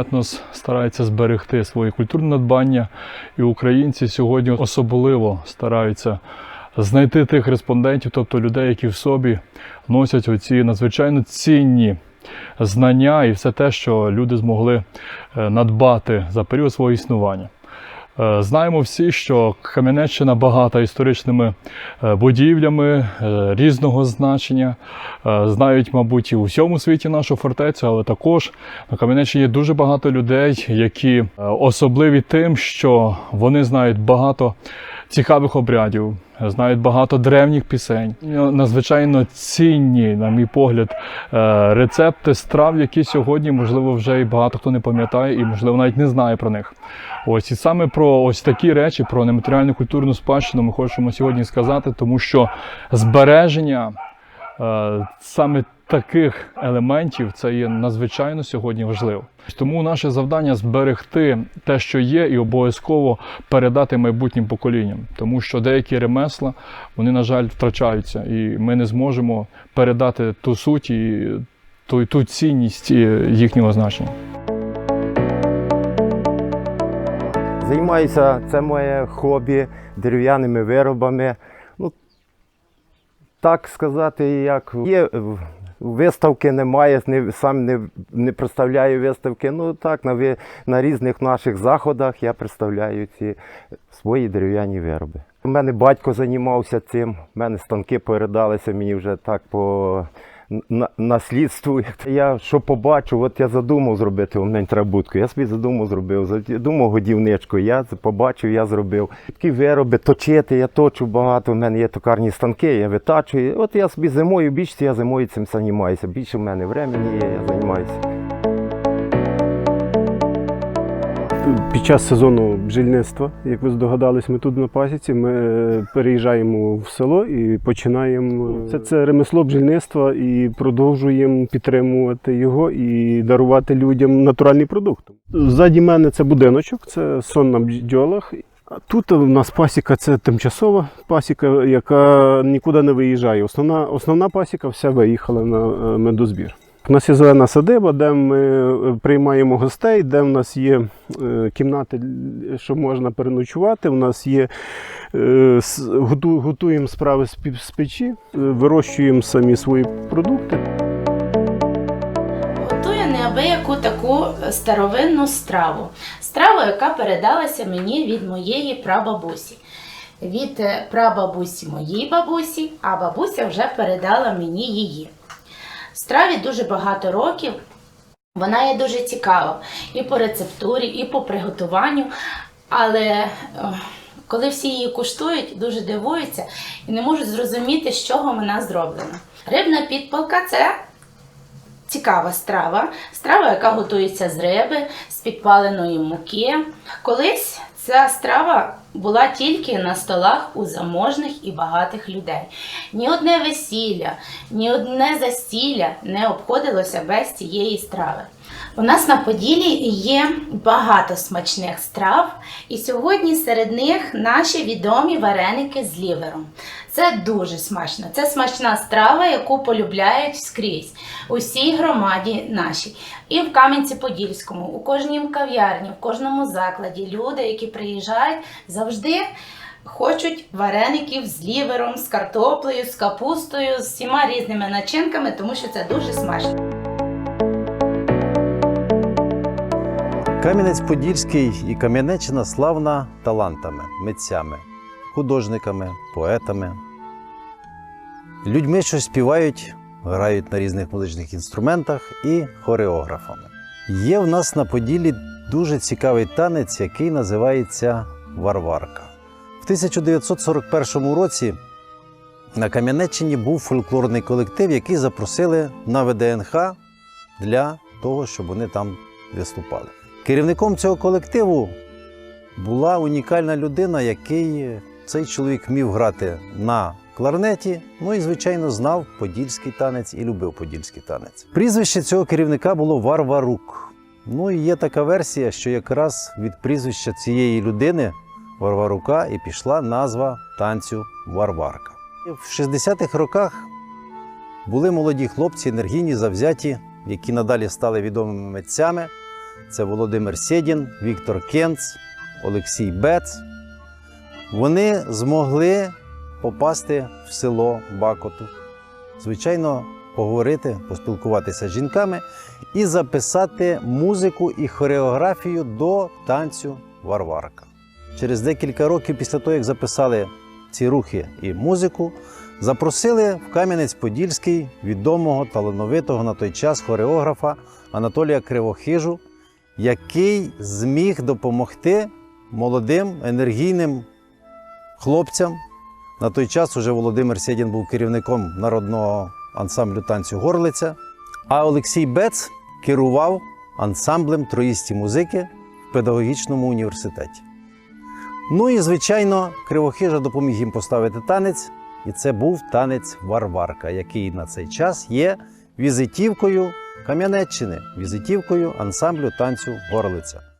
етнос старається зберегти свої культурні надбання, і українці сьогодні особливо стараються знайти тих респондентів, тобто людей, які в собі носять оці надзвичайно цінні знання і все те, що люди змогли е, надбати за період свого існування. Е, Знаємо всі, що Кам'янеччина багата історичними е, будівлями е, різного значення. Знають, мабуть, і у всьому світі нашу фортецю, але також на Кам'янеччині є дуже багато людей, які особливі тим, що вони знають багато цікавих обрядів, знають багато древніх пісень. Надзвичайно цінні, на мій погляд, е, рецепти страв, які сьогодні, можливо, вже і багато хто не пам'ятає, і можливо навіть не знає про них. Ось і саме про ось такі речі, про нематеріальну культурну спадщину ми хочемо сьогодні сказати, тому що збереження саме таких елементів це є надзвичайно сьогодні важливо. Тому наше завдання зберегти те, що є, і обов'язково передати майбутнім поколінням, тому що деякі ремесла вони, на жаль, втрачаються, і ми не зможемо передати ту суть і ту, ту цінність е, їхнього значення. Займаюся, це моє хобі дерев'яними виробами. Так сказати, як є виставки немає, не, сам не, не представляю виставки. Ну так, на, на різних наших заходах я представляю ці свої дерев'яні вироби. У мене батько займався цим, у мене станки передалися мені вже так по наслідству. Я що побачу, от я задумав зробити у мене трабутку, Я собі задумав зробив, задумав годівничку. Я побачив, я зробив. Такі вироби точити, я точу багато. У мене є токарні станки, я витачую. От я собі зимою більше я зимою цим займаюся. Більше в мене времени є, я займаюся. Під час сезону бджільництва, як ви здогадались, ми тут на пасіці. Ми е, переїжджаємо в село і починаємо це, це ремесло бджільництва і продовжуємо підтримувати його і дарувати людям натуральний продукт. Ззаді мене це будиночок, це сон на бджолах. А Тут у нас пасіка це тимчасова пасіка, яка нікуди не виїжджає. Основна, основна пасіка вся виїхала на е, медозбір. У нас є зелена садиба, де ми е, приймаємо гостей, де в нас є е, кімнати, що можна переночувати. У нас є е, готуємо справи з печі, вирощуємо самі свої продукти. Готую неабияку таку старовинну страву. Страву, яка передалася мені від моєї прабабусі. Від прабабусі моїй бабусі, а бабуся вже передала мені її. Страві дуже багато років. Вона є дуже цікава і по рецептурі, і по приготуванню. Але е, коли всі її куштують, дуже дивуються і не можуть зрозуміти, з чого вона зроблена. Рибна підпалка це цікава страва. Страва, яка готується з риби, з підпаленої муки. Колись ця страва була тільки на столах у заможних і багатих людей. Ні одне весілля, ні одне застілля не обходилося без цієї страви. У нас на Поділі є багато смачних страв, і сьогодні серед них наші відомі вареники з лівером. Це дуже смачно. Це смачна страва, яку полюбляють скрізь у всій громаді нашій. І в Кам'янці-Подільському, у кожній кав'ярні, в кожному закладі люди, які приїжджають, завжди хочуть вареників з лівером, з картоплею, з капустою, з всіма різними начинками, тому що це дуже смачно. Кам'янець-Подільський і Кам'янеччина славна талантами, митцями, художниками, поетами, людьми, що співають, грають на різних музичних інструментах і хореографами. Є в нас на Поділі дуже цікавий танець, який називається Варварка. В 1941 році на Кам'янеччині був фольклорний колектив, який запросили на ВДНХ для того, щоб вони там виступали. Керівником цього колективу була унікальна людина, який цей чоловік вмів грати на кларнеті, ну і, звичайно, знав подільський танець і любив подільський танець. Прізвище цього керівника було Варварук. Ну і є така версія, що якраз від прізвища цієї людини Варварука і пішла назва танцю Варварка. В 60-х роках були молоді хлопці, енергійні, завзяті, які надалі стали відомими митцями. це Володимир Сєдін, Віктор Кенц, Олексій Бец. Вони змогли попасти в село Бакоту. Звичайно, поговорити, поспілкуватися з жінками і записати музику і хореографію до танцю Варварка. Через декілька років після того, як записали ці рухи і музику, запросили в Кам'янець-Подільський відомого талановитого на той час хореографа Анатолія Кривохижу, який зміг допомогти молодим енергійним хлопцям. На той час уже Володимир Сєдін був керівником народного ансамблю танцю Горлиця, а Олексій Бец керував ансамблем троїсті музики в педагогічному університеті. Ну і, звичайно, Кривохижа допоміг їм поставити танець, і це був танець Варварка, який на цей час є візитівкою Кам'янеччини, візитівкою ансамблю танцю Горлиця.